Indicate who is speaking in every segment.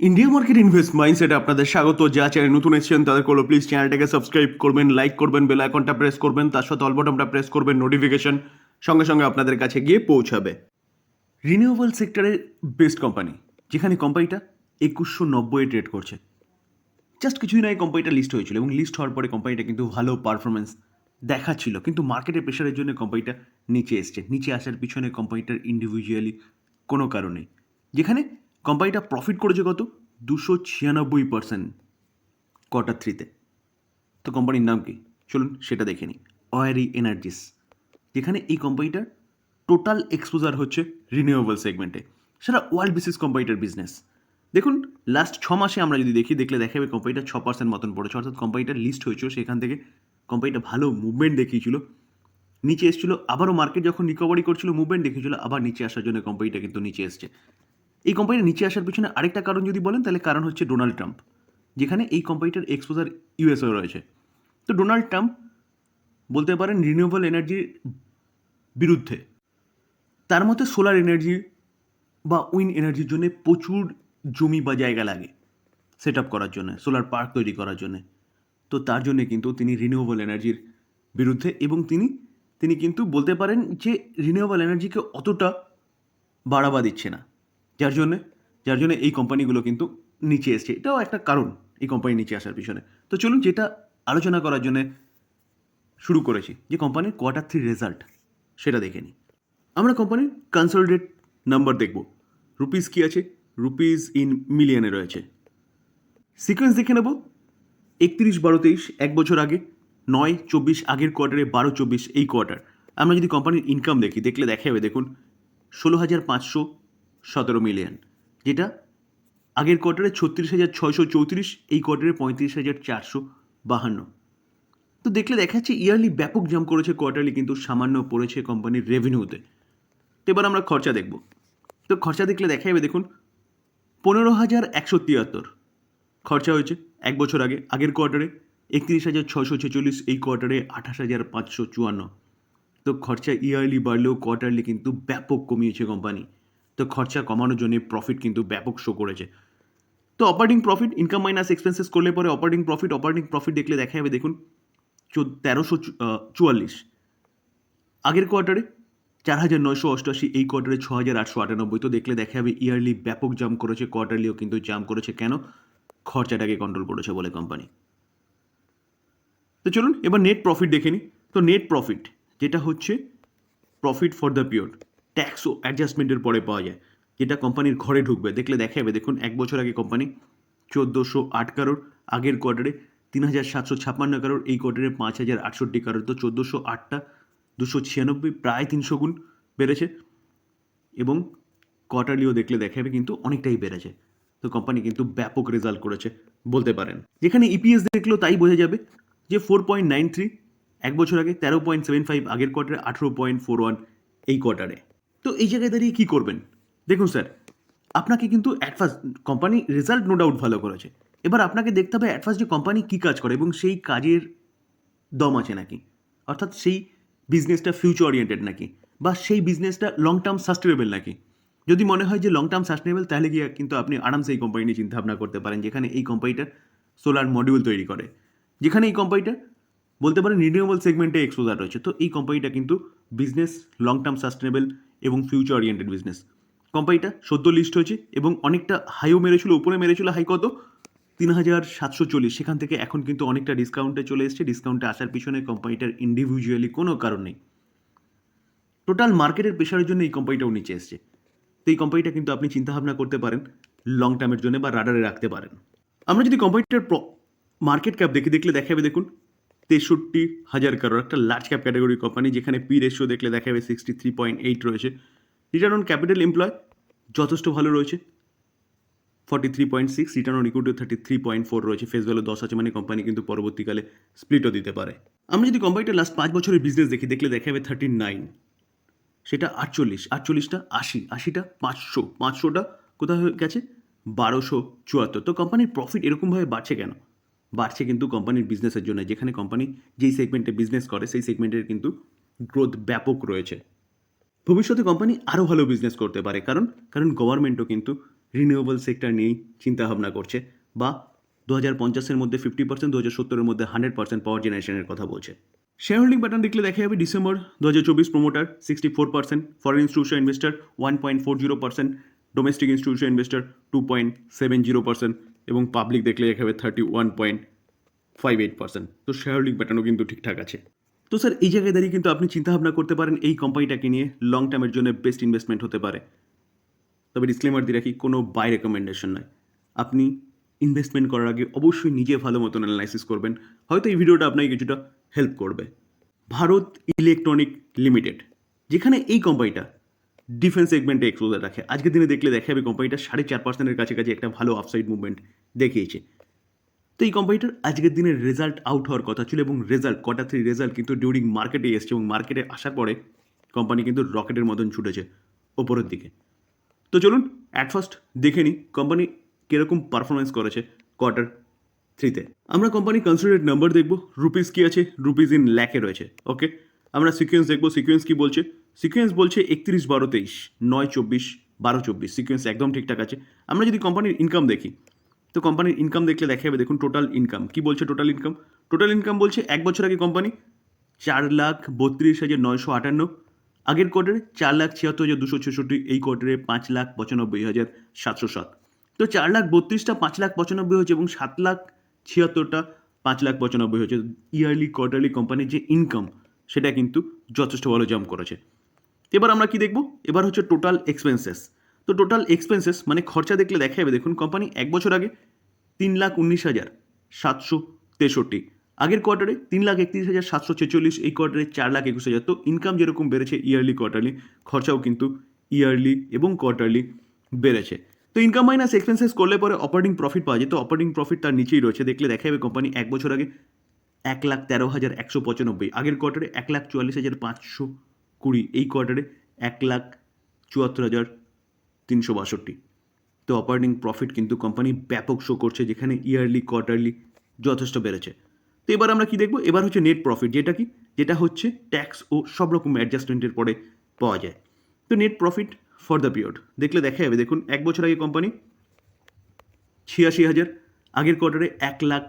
Speaker 1: India market invest mindset আপনাদের স্বাগত। যা চ্যানেল নতুন এসেছেন, তাদের করল প্লিজ চ্যানেলটাকে সাবস্ক্রাইব করবেন লাইক করবেন বেল আইকনটা প্রেস করবেন, তার সাথে অলবটনটা প্রেস করবেন নোটিফিকেশন সঙ্গে সঙ্গে আপনাদের কাছে গিয়ে পৌঁছাবে। রিনিউয়েবল সেক্টরের বেস্ট কোম্পানি যেখানে কোম্পানিটা একুশশো নব্বই ট্রেড করছে। জাস্ট কিছুদিন আগে কোম্পানিটা লিস্ট হয়েছিল এবং লিস্ট হওয়ার পরে কোম্পানিটা কিন্তু ভালো পারফরমেন্স দেখাচ্ছিল। কিন্তু মার্কেটের প্রেশারের জন্য কোম্পানিটা নিচে এসছে। নিচে আসার পিছনে কোম্পানিটার ইন্ডিভিজুয়ালি কোনো কারণে যেখানে কোম্পানিটা প্রফিট করেছে কত? দুশো ছিয়ানব্বই পার্সেন্ট কোয়ার্টার থ্রিতে তো। কোম্পানির নাম কি? চলুন সেটা দেখে নিই। অয়ারি এনার্জিস যেখানে এই কোম্পানিটার টোটাল এক্সপোজার হচ্ছে রিনিউয়েবল সেগমেন্টে সেটা ওয়ার্ল্ড বেসিস কোম্পানিটার বিজনেস দেখুন লাস্ট ছ মাসে আমরা যদি দেখি, দেখলে দেখা যাবে কোম্পানিটা ছ পার্সেন্ট মতন পড়েছে। অর্থাৎ কোম্পানিটা লিস্ট হয়েছিল, সেখান থেকে কোম্পানিটা ভালো মুভমেন্ট দেখিয়েছিল। নিচে এসেছিল, আবারও মার্কেট যখন রিকভারি করছিল মুভমেন্ট দেখিয়েছিল, আবার নিচে আসার জন্য কোম্পানিটা কিন্তু নিচে এসছে। এই কোম্পানিটা নিচে আসার পিছনে আরেকটা কারণ যদি বলেন, তাহলে কারণ হচ্ছে ডোনাল্ড ট্রাম্প যেখানে এই কোম্পানিটার এক্সপোজার ইউএসও রয়েছে। তো ডোনাল্ড ট্রাম্প বলতে পারেন রিনিউয়েবল এনার্জির বিরুদ্ধে। তার মতে সোলার এনার্জি বা উইন এনার্জির জন্য প্রচুর জমি বা জায়গা লাগে সেট আপ করার জন্য সোলার পার্ক তৈরি করার জন্য। তো তার জন্য কিন্তু তিনি রিনিউয়েবল এনার্জির বিরুদ্ধে এবং তিনি তিনি কিন্তু বলতে পারেন যে রিনিউয়েবল এনার্জিকে অতটা বাড়াবা দিচ্ছে না। যার জন্যে, যার জন্য এই কোম্পানিগুলো কিন্তু নিচে এসছে। এটাও একটা কারণ এই কোম্পানি নিচে আসার পিছনে। তো চলুন যেটা আলোচনা করার জন্য শুরু করেছি, যে কোম্পানির কোয়ার্টার থ্রি রেজাল্ট সেটা দেখে নিই। আমরা কোম্পানির কনসোলিডেট নাম্বার দেখব। রুপিস কি আছে? রুপিস ইন মিলিয়নে রয়েছে। সিকোয়েন্স দেখে নেব। একত্রিশ বারো তেইশ, এক বছর আগে, নয় চব্বিশ আগের কোয়ার্টারে বারো চব্বিশ এই কোয়ার্টার আমরা যদি কোম্পানির ইনকাম দেখি, দেখলে দেখা যাবে দেখুন, ষোলো হাজার পাঁচশো সতেরো মিলিয়ন, যেটা আগের কোয়ার্টারে ছত্রিশ হাজার ছয়শো চৌত্রিশ, এই কোয়ার্টারে পঁয়ত্রিশ হাজার চারশো বাহান্ন। তো দেখলে দেখা যাচ্ছে ইয়ারলি ব্যাপক জাম্প করেছে কোয়ার্টারলি কিন্তু সামান্য পড়েছে কোম্পানির রেভিনিউতে তো এবার আমরা খরচা দেখব। তো খরচা দেখলে দেখা যাবে, দেখুন, পনেরো হাজার একশো তিয়াত্তর। খরচা হয়েছে এক বছর আগে, আগের কোয়ার্টারে একত্রিশ হাজার ছশো ছেচল্লিশ, এই কোয়ার্টারে আঠাশ হাজার পাঁচশো চুয়ান্ন। তো খরচা ইয়ারলি বাড়লেও কোয়ার্টারলি কিন্তু ব্যাপক কমিয়েছে কোম্পানি তো খরচা কমানোর জন্য প্রফিট কিন্তু ব্যাপক শো করেছে। তো operating profit income minus expenses করলে পরে অপারেটিং প্রফিট অপারেটিং প্রফিট দেখলে দেখা যাবে দেখুন তেরোশো চুয়াল্লিশ। আগের কোয়ার্টারে চার হাজার নয়শো অষ্টআশি, এই কোয়ার্টারে ছ হাজার আটশো আটানব্বই। তো দেখলে দেখা যাবে ইয়ারলি ব্যাপক জাম্প করেছে কোয়ার্টারলিও কিন্তু জাম করেছে। কেন? খরচাটাকে কন্ট্রোল করেছে বলে কোম্পানি তো চলুন, এবার নেট প্রফিট দেখে নিই তো নেট প্রফিট যেটা হচ্ছে profit for the pure tax অ্যাডজাস্টমেন্টের পরে পাওয়া যায়। যেটা কোম্পানির ঘরে ঢুকবে। দেখলে দেখা যাবে দেখুন, এক বছর আগে কোম্পানি চোদ্দোশো আট কারোর, আগের কোয়ার্টারে তিন হাজার সাতশো ছাপ্পান্ন কারোর, এই কোয়ার্টারে পাঁচ হাজার আটষট্টি কারোর। তো চোদ্দোশো আটটা দুশো ছিয়ানব্বই প্রায় তিনশো গুণ বেড়েছে। এবং কোয়ার্টারলিও দেখলে দেখা যাবে কিন্তু অনেকটাই বেড়েছে। তো কোম্পানি কিন্তু ব্যাপক রেজাল্ট করেছে বলতে পারেন। যেখানে ইপিএস দেখলেও তাই বোঝা যাবে যে ফোর পয়েন্ট নাইন থ্রি এক বছর আগে তেরো পয়েন্ট সেভেন ফাইভ, আগের কোয়ার্টারে আঠেরো পয়েন্ট ফোর ওয়ান এই কোয়ার্টারে। তো এই জায়গায় দাঁড়িয়ে কী করবেন? দেখুন স্যার, আপনাকে কিন্তু advance company result no doubt ভালো করেছে। এবার আপনাকে দেখতে হবে অ্যাডভান্স যে কোম্পানি কী কাজ করে এবং সেই কাজের দম আছে নাকি? অর্থাৎ সেই বিজনেসটা ফিউচার ওরিয়েন্টেড নাকি? বা সেই বিজনেসটা লং টার্ম সাস্টেনেবল নাকি? যদি মনে হয় যে লং টার্ম সাস্টেনেবল তাহলে গিয়ে কিন্তু আপনি আরামসে এই কোম্পানি নিয়ে চিন্তাভাবনা করতে পারেন, যেখানে এই কোম্পানিটা সোলার মডিউল তৈরি করে। যেখানে এই কোম্পানিটা বলতে পারেন রিনিউয়েবল সেগমেন্টে এক্সপোজার রয়েছে। তো এই কোম্পানিটা কিন্তু বিজনেস লং টার্ম সাস্টেনেবল এবং ফিউচার ওরিয়েন্টেড বিজনেস কোম্পানিটা সদ্য লিস্ট হয়েছে এবং অনেকটা হাইও মেরেছিল, উপরে মেরেছিল হাই কত তিন হাজার সাতশো চল্লিশ, সেখান থেকে এখন কিন্তু অনেকটা ডিসকাউন্টে চলে এসছে। ডিসকাউন্টে আসার পিছনে কোম্পানিটার ইন্ডিভিজুয়ালি কোনো কারণ নেই। টোটাল মার্কেটের প্রেশারের জন্য এই কোম্পানিটাও নিচে এসছে। তো এই কোম্পানিটা কিন্তু আপনি চিন্তাভাবনা করতে পারেন লং টার্মের জন্য বা রাডারে রাখতে পারেন। আমরা যদি কোম্পানিটার মার্কেট ক্যাপ দেখি দেখলে দেখাবে, দেখুন তেষট্টি হাজার কারোর একটা লার্জ ক্যাপ ক্যাটাগরি কোম্পানি যেখানে পি রেশিও দেখলে দেখা যাবে সিক্সটি থ্রি পয়েন্ট এইট রয়েছে। রিটার্ন অন ক্যাপিটাল এমপ্লয় যথেষ্ট ভালো রয়েছে। Forty three point six return on equity thirty three point four রয়েছে। ফেস ভ্যালু দশ আছে মানে কোম্পানি কিন্তু পরবর্তীকালে স্প্লিটও দিতে পারে। আমি যদি কোম্পানিটা লাস্ট পাঁচ বছরের বিজনেস দেখি, দেখলে দেখা যাবে থার্টি নাইন সেটা আটচল্লিশ, আটচল্লিশটা আশি, আশিটা পাঁচশো, পাঁচশোটা কোথায় গেছে? বারোশো চুয়াত্তর। তো কোম্পানির প্রফিট এরকমভাবে বাড়ছে কেন? বাড়ছে কিন্তু কোম্পানির বিজনেসের জন্য। যেখানে কোম্পানি যেই সেগমেন্টে বিজনেস করে, সেই সেগমেন্টের কিন্তু গ্রোথ ব্যাপক রয়েছে। ভবিষ্যতে কোম্পানি আরও ভালো বিজনেস করতে পারে। কারণ কারণ গভর্নমেন্টও কিন্তু রিনিউয়েবল সেক্টর নিয়েই চিন্তাভাবনা করছে বা দু হাজার পঞ্চাশের মধ্যে ফিফটি পার্সেন্ট দু হাজার সত্তরের মধ্যে হান্ড্রেড পার্সেন্ট পাওয়ার জেনারেশনের কথা বলছে। শেয়ার হোল্ডিং প্যাটার্ন দেখলে দেখা যাবে ডিসেম্বর দু হাজার চব্বিশ promoter sixty four percent foreign institution investor one point four zero percent domestic institution investor two point seven zero percent এবং পাবলিক দেখলে দেখা যাবে thirty one point five eight percent তো শেয়ার হোল্ডিং প্যাটার্নও কিন্তু ঠিকঠাক আছে। তো স্যার এই জায়গায় দাঁড়িয়ে কিন্তু আপনি চিন্তাভাবনা করতে পারেন এই কোম্পানিটাকে নিয়ে লং টার্মের জন্য বেস্ট ইনভেস্টমেন্ট হতে পারে। তবে ডিসক্লেমার দিয়ে রাখি, কোনো বাই রেকমেন্ডেশন নয় আপনি ইনভেস্টমেন্ট করার আগে অবশ্যই নিজে ভালো মতন অ্যানালাইসিস করবেন। হয়তো এই ভিডিওটা আপনাকে কিছুটা হেল্প করবে। ভারত ইলেকট্রনিক লিমিটেড যেখানে এই কোম্পানিটা ডিফেন্স সেগমেন্টে এক্সপোজার রাখে আজকের দিনে দেখলে দেখা যাবে কোম্পানিটা সাড়ে চার পার্সেন্টের কাছাকাছি একটা ভালো আপসাইড মুভমেন্ট দেখিয়েছে। তো এই কোম্পানিটার আজকের দিনে রেজাল্ট আউট হওয়ার কথা ছিল এবং রেজাল্ট কোয়ার্টার থ্রি রেজাল্ট কিন্তু ডিউরিং মার্কেটে এসছে এবং মার্কেটে আসার পরে কোম্পানি কিন্তু রকেটের মতন ছুটেছে ওপরের দিকে। তো চলুন অ্যাট ফার্স্ট দেখে নিই কোম্পানি কীরকম পারফরমেন্স করেছে কোয়ার্টার থ্রিতে আমরা কোম্পানি কনসিডারেড নাম্বার দেখব রুপিস কী আছে রুপিস ইন ল্যাকে রয়েছে ওকে আমরা সিকোয়েন্স দেখব সিকোয়েন্স কী বলছে? সিকোয়েন্স বলছে একত্রিশ বারো তেইশ, নয় চব্বিশ বারো চব্বিশ। সিকোয়েন্স একদম ঠিকঠাক আছে। আমরা যদি কোম্পানির ইনকাম দেখি, তো কোম্পানির ইনকাম দেখলে দেখা যাবে, দেখুন টোটাল ইনকাম কি বলছে টোটাল ইনকাম টোটাল ইনকাম বলছে এক বছর আগে কোম্পানি চার লাখ বত্রিশ হাজার নয়শো আটান্ন, আগের কোয়ার্টারে চার লাখ ছিয়াত্তর হাজার দুশো ছেষট্টি, এই কোয়ার্টারে পাঁচ লাখ পঁচানব্বই হাজার সাতশো সাত। তো চার লাখ বত্রিশটা পাঁচ লাখ পঁচানব্বই হয়েছে এবং সাত লাখ ছিয়াত্তরটা পাঁচ লাখ পঁচানব্বই হয়েছে। ইয়ারলি কোয়ার্টারলি কোম্পানির যে ইনকাম সেটা কিন্তু যথেষ্ট ভালো জাম্প করেছে। এবার আমরা কি দেখব? এবার হচ্ছে টোটাল এক্সপেন্সেস তো টোটাল এক্সপেন্সেস মানে খরচা দেখলে দেখা যাবে দেখুন কোম্পানি এক বছর আগে তিন লাখ উনিশ হাজার সাতশো তেষট্টি। আগের কোয়ার্টারে তিন লাখ একত্রিশ হাজার সাতশো ছেচল্লিশ, এই কোয়ার্টারে চার লাখ একুশ হাজার। তো ইনকাম যেরকম বেড়েছে ইয়ারলি কোয়ার্টারলি খরচাও কিন্তু ইয়ারলি এবং কোয়ার্টারলি বেড়েছে। তো ইনকাম মাইনাস এক্সপেন্সেস করলে পরে অপারেটিং প্রফিট পাওয়া যায়। তো অপারেটিং প্রফিট তার নিচেই রয়েছে। দেখলে দেখা যাবে কোম্পানি এক বছর আগে এক লাখ তেরো হাজার একশো পঁচানব্বই, আগের কোয়ার্টারে এক লাখ চুয়াল্লিশ হাজার পাঁচশো কুড়ি, এই কোয়ার্টারে এক লাখ চুয়াত্তর হাজার তিনশো বাষট্টি। তো অপারেটিং প্রফিট কিন্তু কোম্পানি ব্যাপক শো করছে, যেখানে ইয়ারলি কোয়ার্টারলি যথেষ্ট বেড়েছে। তো এবার আমরা কি দেখব? এবার হচ্ছে নেট প্রফিট যেটা কি? যেটা হচ্ছে ট্যাক্স ও সব রকম অ্যাডজাস্টমেন্টের পরে পাওয়া যায়। তো net profit for the period দেখলে দেখা যাবে, দেখুন, এক বছর আগে কোম্পানি ছিয়াশি হাজার, আগের কোয়ার্টারে এক লাখ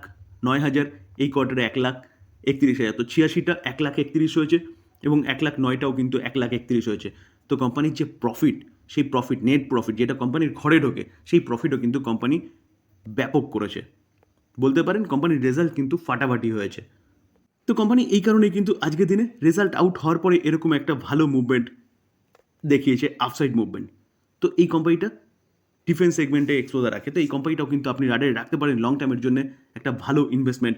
Speaker 1: নয় হাজার, এই কোয়ার্টারে এক লাখ একত্রিশ হাজার। তো ছিয়াশিটা এক লাখ একত্রিশ হয়েছে। এবং এক লাখ নয়টাও কিন্তু এক লাখ একত্রিশ হয়েছে। তো কোম্পানির যে প্রফিট সেই প্রফিট নেট প্রফিট যেটা কোম্পানির ঘরে ঢোকে, সেই প্রফিটও কিন্তু কোম্পানি ব্যাপক করেছে। বলতে পারেন কোম্পানির রেজাল্ট কিন্তু ফাটাফাটি হয়েছে। তো কোম্পানি এই কারণেই কিন্তু আজকের দিনে রেজাল্ট আউট হওয়ার পরে এরকম একটা ভালো মুভমেন্ট দেখিয়েছে আফসাইড মুভমেন্ট তো এই কোম্পানিটা ডিফেন্স সেগমেন্টে এক্সপোজার রাখে। তো এই কোম্পানিটাও কিন্তু আপনি রাডারে রাখতে পারেন লং টার্মের জন্য একটা ভালো ইনভেস্টমেন্ট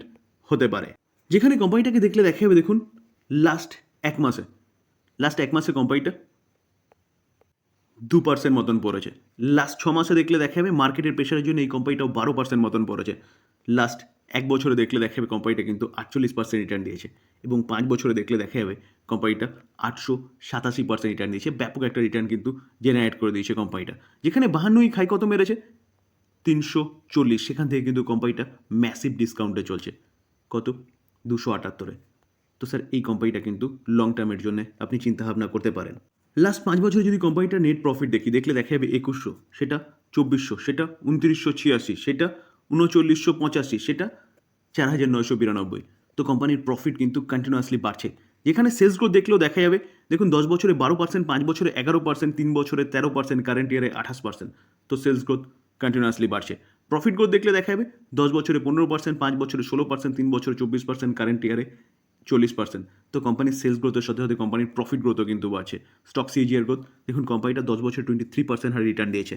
Speaker 1: হতে পারে। যেখানে কোম্পানিটাকে দেখলে দেখা যাবে দেখুন লাস্ট এক মাসে। লাস্ট এক মাসে কোম্পানিটা দু পার্সেন্ট মতন পড়েছে। লাস্ট ছ মাসে দেখলে দেখা যাবে মার্কেটের প্রেশারের জন্য এই কোম্পানিটাও বারো পার্সেন্ট মতন পড়েছে। লাস্ট এক বছরে দেখলে দেখা যাবে কোম্পানিটা কিন্তু আটচল্লিশ পার্সেন্ট রিটার্ন দিয়েছে। এবং পাঁচ বছরে দেখলে দেখা যাবে কোম্পানিটা আটশো সাতাশি পার্সেন্ট রিটার্ন দিয়েছে। ব্যাপক একটা রিটার্ন কিন্তু জেনারেট করে দিয়েছে কোম্পানিটা যেখানে বাহান্নই খাই কত মেরেছে, তিনশো চল্লিশ। সেখান থেকে কিন্তু কোম্পানিটা ম্যাসিভ ডিসকাউন্টে চলছে। কত? দুশো আটাত্তরে। তো স্যার, এই কোম্পানিটা কিন্তু লং টার্মের জন্য আপনি চিন্তাভাবনা করতে পারেন। লাস্ট পাঁচ বছরে যদি কোম্পানিটার নেট প্রফিট দেখি, দেখলে দেখা যাবে একুশশো, সেটা চব্বিশশো, সেটা উনত্রিশশো ছিয়াশি, সেটা উনচল্লিশশো পঁচাশি, সেটা চার হাজার নয়শো বিরানব্বই। তো কোম্পানির প্রফিট কিন্তু কন্টিনিউয়াসলি বাড়ছে। যেখানে সেলস গ্রোথ দেখলেও দেখা যাবে, দেখুন দশ বছরে বারো পার্সেন্ট পাঁচ বছরে এগারো পার্সেন্ট তিন বছরে তেরো পার্সেন্ট কারেন্ট ইয়ারে আঠাশ পার্সেন্ট তো সেলস গ্রোথ কন্টিনিউয়াসলি বাড়ছে। প্রফিট গ্রোথ দেখলে দেখা যাবে, দশ বছরে পনেরো পার্সেন্ট পাঁচ বছরে ষোলো পার্সেন্ট তিন বছরে চব্বিশ পার্সেন্ট কারেন্ট ইয়ারে চল্লিশ পার্সেন্ট তো কোম্পানির সেলস গ্রোথের সাথে সাথে কোম্পানির প্রফিট গ্রোথও কিন্তু বাড়ছে। স্টক সিজিআর গ্রোথ দেখুন কোম্পানিটা দশ বছরে টোয়েন্টি থ্রি পার্সেন্ট হারে রিটার্ন দিয়েছে।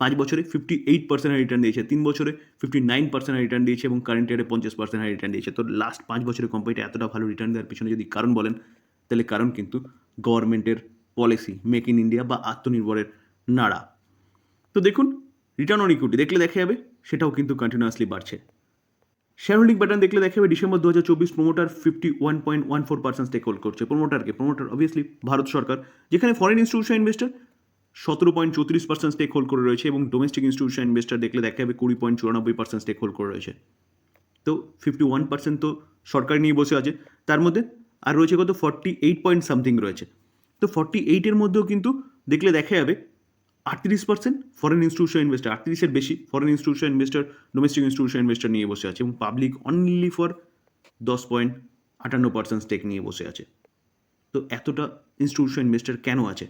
Speaker 1: পাঁচ বছরে ফিফটি এইট পার্সেন্ট হারে রিটার্ন দিয়েছে। তিন বছরে ফিফটি নাইন পার্সেন্ট রিটার্ন দিয়েছে এবং কারেন্ট ইয়ারে পঞ্চাশ পার্সেন্ট হারে রিটার্ন দিয়েছে। তো লাস্ট পাঁচ বছরে কোম্পানিটা এতটা ভালো রিটার্ন দেওয়ার পিছনে যদি কারণ বলেন, তাহলে কারণ কিন্তু গভর্নমেন্টের পলিসি মেক ইন ইন্ডিয়া বা আত্মনির্ভরের নাড়া। তো দেখুন রিটার্ন অন ইকুইটি দেখলে দেখা যাবে, সেটাও কিন্তু কন্টিনিউয়াসলি বাড়ছে। শেয়ার হোল্ডিং প্যাটার্ন দেখলে দেখা যাবে ডিসেম্বর দু হাজার চব্বিশ promoter fifty one point one four percent stake hold করছে প্রোমোটারকে প্রোমোটার অবভিয়াসলি ভারত সরকার। যেখানে ফরেন ইনস্টিটিউশন ইনভেস্টার সতেরো পয়েন্ট চৌত্রিশ পার্সেন্ট স্টেক হোল্ড করে রয়েছে এবং ডোমেস্টিক ইনস্টিটিউশন ইনভেস্টার দেখলে দেখা যাবে কুড়ি পয়েন্ট চুরানব্বই পার্সেন্ট স্টেক হোল্ড করে রয়েছে। তো ফিফটি ওয়ান পার্সেন্ট তো সরকার নিয়ে বসে আছে। তার মধ্যে আর রয়েছে কত? ফর্টি এইট পয়েন্ট সামথিং রয়েছে। তো ফর্টি এইটের মধ্যেও কিন্তু দেখলে দেখা যাবে আটত্রিশ পার্সেন্ট ফরেন ইনস্টিটিউশন ইনভেস্টার আটত্রিশের বেশি foreign institution investor domestic institution investor নিয়ে বসে আছে এবং পাবলিক অনলি ফর দশ পয়েন্ট আটান্ন পার্সেন্ট স্টেক নিয়ে বসে আছে। তো এতটা ইনস্টিটিউশন ইনভেস্টার কেন আছে?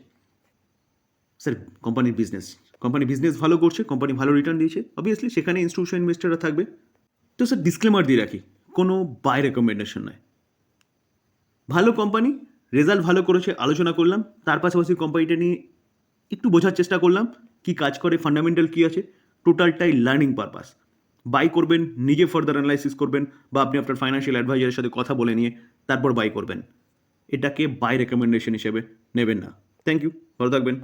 Speaker 1: স্যার কোম্পানির বিজনেস কোম্পানি বিজনেস ভালো করছে কোম্পানি ভালো রিটার্ন দিয়েছে। অবভিয়াসলি সেখানে ইনস্টিটিউশন ইনভেস্টাররা থাকবে। তো স্যার ডিসক্লেমার দিয়ে রাখি, কোনো বাই রেকমেন্ডেশন নয় ভালো কোম্পানি রেজাল্ট ভালো করেছে, আলোচনা করলাম। তার পাশাপাশি কোম্পানিটা নিয়ে একটু বোঝার চেষ্টা করলাম কি কাজ করে ফান্ডামেন্টাল কী আছে। টোটালটাই লার্নিং পারপাস বাই করবেন, নিজে ফার্দার অ্যানালাইসিস করবেন বা আপনি আপনার ফাইন্যান্সিয়াল অ্যাডভাইজারের সাথে কথা বলে নিয়ে তারপর বাই করবেন। এটাকে বাই রেকমেন্ডেশন হিসেবে নেবেন না। থ্যাংক ইউ ভালো থাকবেন।